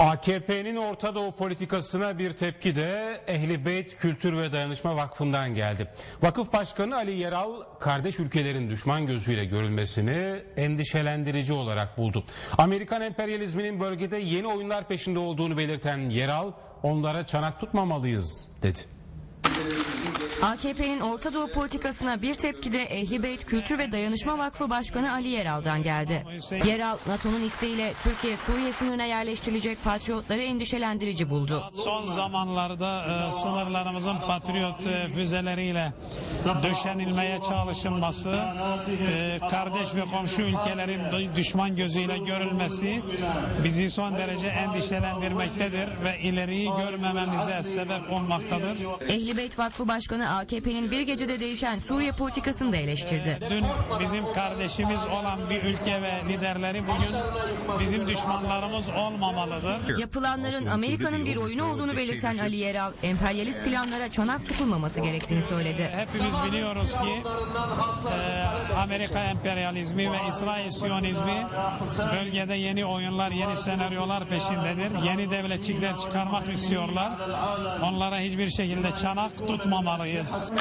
AKP'nin Orta Doğu politikasına bir tepki de Ehli Beyt Kültür ve Dayanışma Vakfı'ndan geldi. Vakıf Başkanı Ali Yeral, kardeş ülkelerin düşman gözüyle görülmesini endişelendirici olarak buldu. Amerikan emperyalizminin bölgede yeni oyunlar peşinde olduğunu belirten Yeral, onlara çanak tutmamalıyız dedi. AKP'nin Orta Doğu politikasına bir tepki de Ehli Beyt Kültür ve Dayanışma Vakfı Başkanı Ali Yeral'dan geldi. Yeral, NATO'nun isteğiyle Türkiye Suriye sınırına yerleştirilecek patriotları endişelendirici buldu. Son zamanlarda e, sınırlarımızın patriot e, füzeleriyle döşenilmeye çalışılması, e, kardeş ve komşu ülkelerin düşman gözüyle görülmesi bizi son derece endişelendirmektedir ve ileriyi görmememize sebep olmaktadır. Ehli Beyt Vakfı Başkanı AKP'nin bir gecede değişen Suriye politikasını da eleştirdi. Dün bizim kardeşimiz olan bir ülke ve liderleri bugün bizim düşmanlarımız olmamalıdır. Yapılanların Amerika'nın bir oyunu olduğunu belirten Ali Yeral, emperyalist planlara çanak tutulmaması gerektiğini söyledi. Hepimiz biliyoruz ki e, Amerika emperyalizmi ve İsrail siyonizmi bölgede yeni oyunlar, yeni senaryolar peşindedir. Yeni devletçikler çıkarmak istiyorlar. Onlara hiçbir şekilde çanak tutmamalıyız.